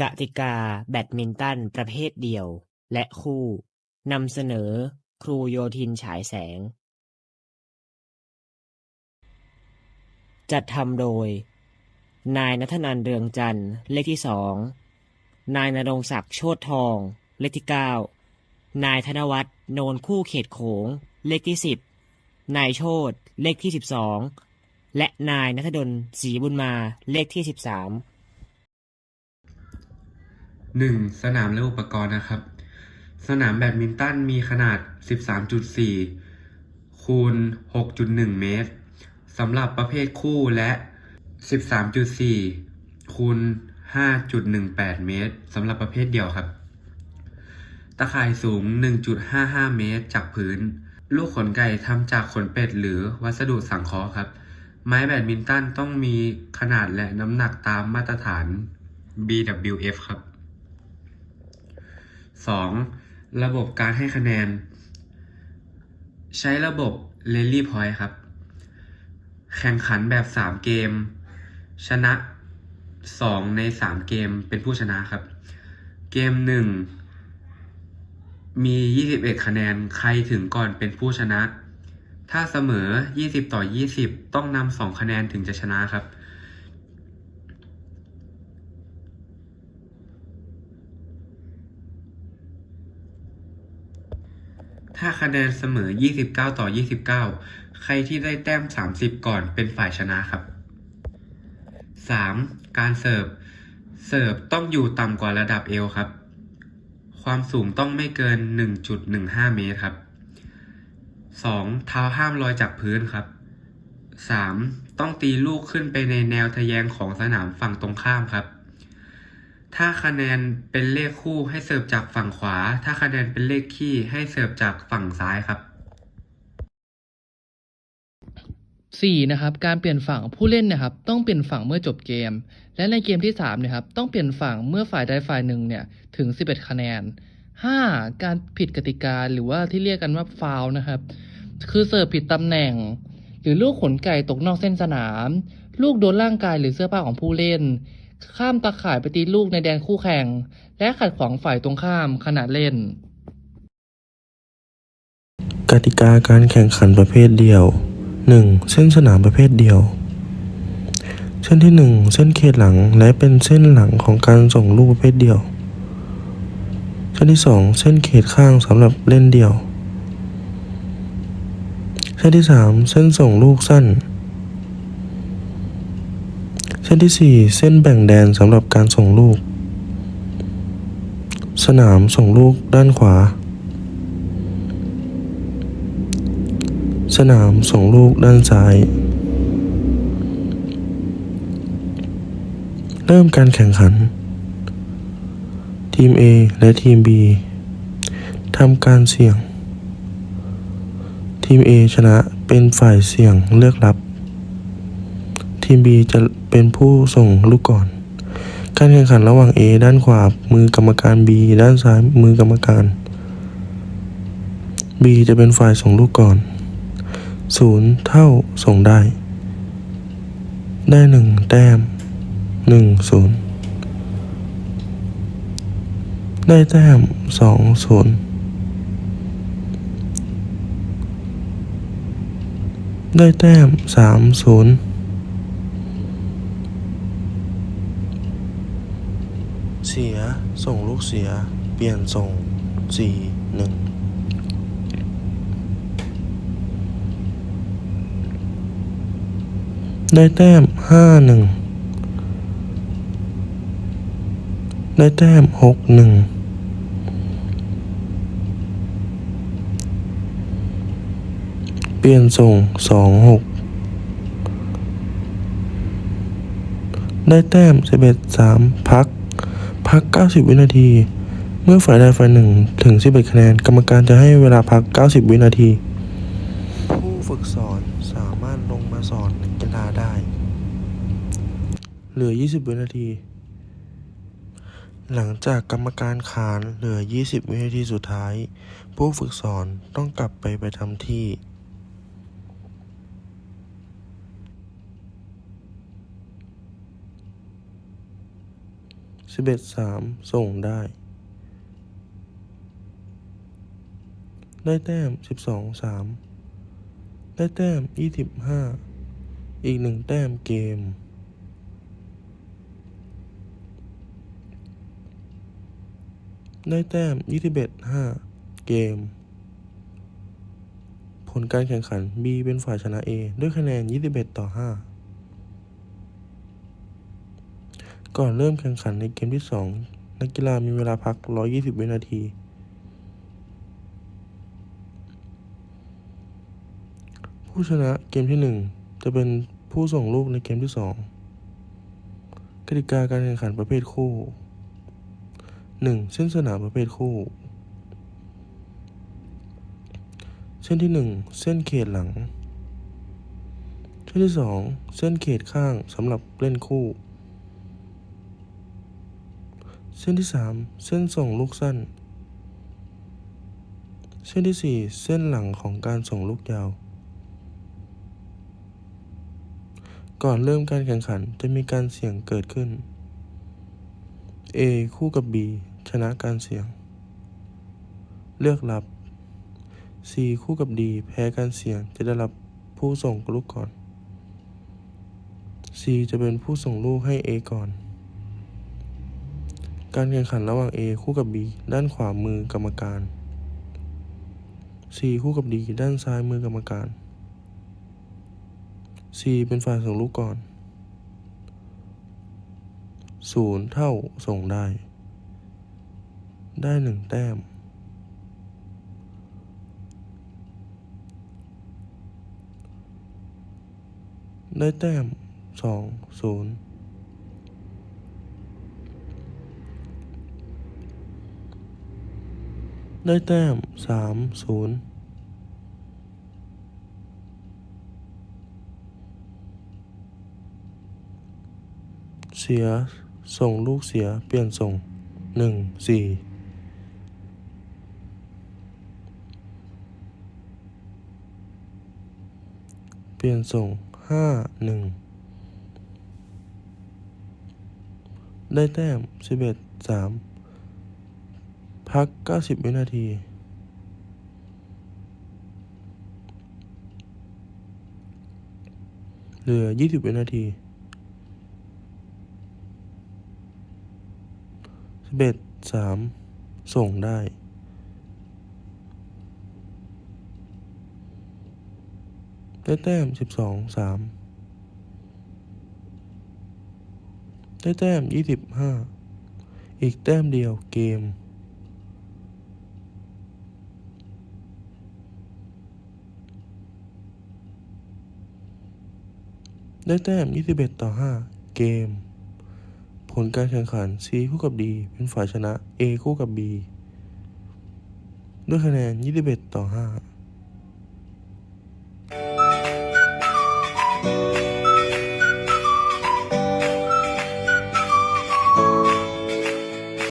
กติกา แบดมินตัน ประเภทเดี่ยว และคู่ นำเสนอ ครูโยธินฉายแสง จัดทำโดย นายนัทนันเรืองจันทร์ เลขที่สอง นายนรงศักดิ์โชตทอง เลขที่เก้านายธนวัฒน์โนนคู่เขตโขง เลขที่สิบนายโชตเลขที่สิบสองและนายนัทดลศรีบุญมา เลขที่สิบสาม หนึ่งสนามและอุปกรณ์นะครับ สนามแบดมินตันมีขนาด 13.4 คูณ 6.1 เมตรสำหรับประเภทคู่และ 13.4 คูณ 5.18 เมตรสำหรับประเภทเดี่ยวครับ ตะข่ายสูง 1.55 เมตรจากพื้น ลูกขนไก่ทำจากขนเป็ดหรือวัสดุสังเคราะห์ครับ ไม้แบดมินตันต้องมีขนาดและน้ำหนักตามมาตรฐาน BWF ครับ 2. ระบบการให้คะแนน ใช้ระบบ Rally Point ครับ แข่งขันแบบ 3 เกม ชนะ 2 ใน 3 เกมเป็นผู้ชนะครับ เกม 1 มี 21 คะแนนใครถึงก่อนเป็นผู้ชนะ ถ้าเสมอ 20 ต่อ 20 ต้องนำ2คะแนนถึงจะชนะครับ ถ้าคะแนนเสมอ 29 ต่อ 29 ใครที่ได้แต้ม 30 ก่อนเป็นฝ่ายชนะครับ 3. การเสิร์ฟ เสิร์ฟต้องอยู่ต่ำกว่าระดับเอวครับ ความสูงต้องไม่เกิน 1.15 เมตรครับ 2. เท้าห้ามลอยจากพื้นครับ 3. ต้องตีลูกขึ้นไปในแนวทะแยงของสนามฝั่งตรงข้ามครับ ถ้าคะแนนเป็นเลขคู่ให้เสิร์ฟจากฝั่งขวา ถ้าคะแนนเป็นเลขคี่ให้เสิร์ฟจากฝั่งซ้ายครับสี่นะครับการเปลี่ยนฝั่งผู้เล่นนะครับต้องเปลี่ยนฝั่งเมื่อจบเกม และในเกมที่3นะครับต้องเปลี่ยนฝั่งเมื่อฝ่ายใดฝ่ายหนึ่งเนี่ยถึง 11 คะแนน 5. การผิดกติกาหรือว่าที่เรียกกันว่าฟาวนะครับ คือเสิร์ฟผิดตำแหน่ง หรือลูกขนไก่ตกนอกเส้นสนาม ลูกโดนร่างกายหรือเสื้อผ้าของผู้เล่น ข้ามตาข่ายไปตีลูกในแดนคู่แข่ง และขัดขวางฝ่ายตรงข้ามขณะเล่น กติกาการแข่งขันประเภทเดี่ยว 1. เส้นสนามประเภทเดี่ยว เส้นที่ 1 เส้นเขตหลังและเป็นเส้นหลังของการส่งลูกประเภทเดี่ยว เส้นที่ 2 เส้นเขตข้างสำหรับเล่นเดี่ยว เส้นที่ 3 เส้นส่งลูกสั้น เส้นที่ 4 เส้นแบ่งแดนสำหรับการส่งลูก สนามส่งลูกด้านขวา สนามส่งลูกด้านซ้าย เริ่มการแข่งขัน ทีม A และทีม B ทำการเสี่ยง ทีม A ชนะเป็นฝ่ายเสี่ยงเลือกรับ ทีม B จะเป็นผู้ส่งลูกก่อน การแข่งขันระหว่าง A ด้านขวามือกรรมการ B ด้านซ้ายมือกรรมการ B จะเป็นฝ่ายส่งลูกก่อน 0 เท่าส่งได้ ได้ 1 แต้ม 1 0 ได้แต้ม 2 0ได้แต้ม 3 0 เสีย ส่งลูกเสีย เปลี่ยนส่งสี่หนึ่งได้แต้มห้าหนึ่งได้แต้มหกหนึ่งเปลี่ยนส่งสองหกได้แต้มสิบเอ็ดสามพัก พักเก้าสิบวินาที เมื่อฝ่ายใดฝ่ายหนึ่งถึงสิบเอ็ดคะแนน กรรมการจะให้เวลาพักเก้าสิบวินาที ผู้ฝึกสอนสามารถลงมาสอนกีฬาได้ เหลือ 20 วินาที หลังจากกรรมการขานเหลือ 20 วินาทีสุดท้าย ผู้ฝึกสอนต้องกลับไปไปทำที่ สิบเอ็ดสามส่งได้ ได้แต้มสิบสองสามได้แต้มยี่สิบห้าอีกหนึ่งแต้มเกม ได้แต้มยี่สิบเอ็ดห้าเกม ผลการแข่งขัน B เป็นฝ่ายชนะ A ด้วยคะแนน 21 ต่อ 5 ก่อนเริ่มแข่งขันในเกมที่ 2 นักกีฬามีเวลาพัก 120 วินาที ผู้ชนะเกมที่ 1 จะเป็นผู้ส่งลูกในเกมที่ 2 กติกาการแข่งขันประเภทคู่ 1. เส้นสนามประเภทคู่ เส้นที่ 1 เส้นเขตหลัง เส้นที่ 2 เส้นเขตข้างสำหรับเล่นคู่ ส้นที่ 3 เส้นส่งลูกสั้น เส้นที่ 4 เส้นหลังของการส่งลูกยาว ก่อนเริ่มการแข่งขันจะมีการเสี่ยงเกิดขึ้น A คู่กับ B ชนะการเสี่ยง เลือกรับ C คู่กับ D แพ้การเสี่ยงจะได้รับผู้ส่งลูกก่อน C จะเป็นผู้ส่งลูกให้ A ก่อน การแข่งขันระหว่าง A คู่กับ B ด้านขวามือกรรมการ C คู่กับ D ด้านซ้ายมือกรรมการ C เป็นฝ่ายส่งลูกก่อน 0 เท่าส่งได้ ได้ 1 แต้ม ได้แต้ม 2 0 ได้แต้มสามศูนย์เสีย ส่งลูกเสีย เปลี่ยนส่งหนึ่งสี่เปลี่ยนส่งห้าหนึ่งได้แต้มสิบเอ็ดสาม พักเก้าสิบวินาที เหลือยี่สิบวินาทีสิบเอ็ดสามส่งได้ ได้แต้มสิบสองสามได้แต้มยี่สิบห้าอีกแต้มเดียวเกม ได้แต้ม 21 ต่อ 5 เกม ผลการแข่งขัน C คู่กับ D เป็นฝ่ายชนะ A คู่กับ B ด้วยคะแนน 21 ต่อ 5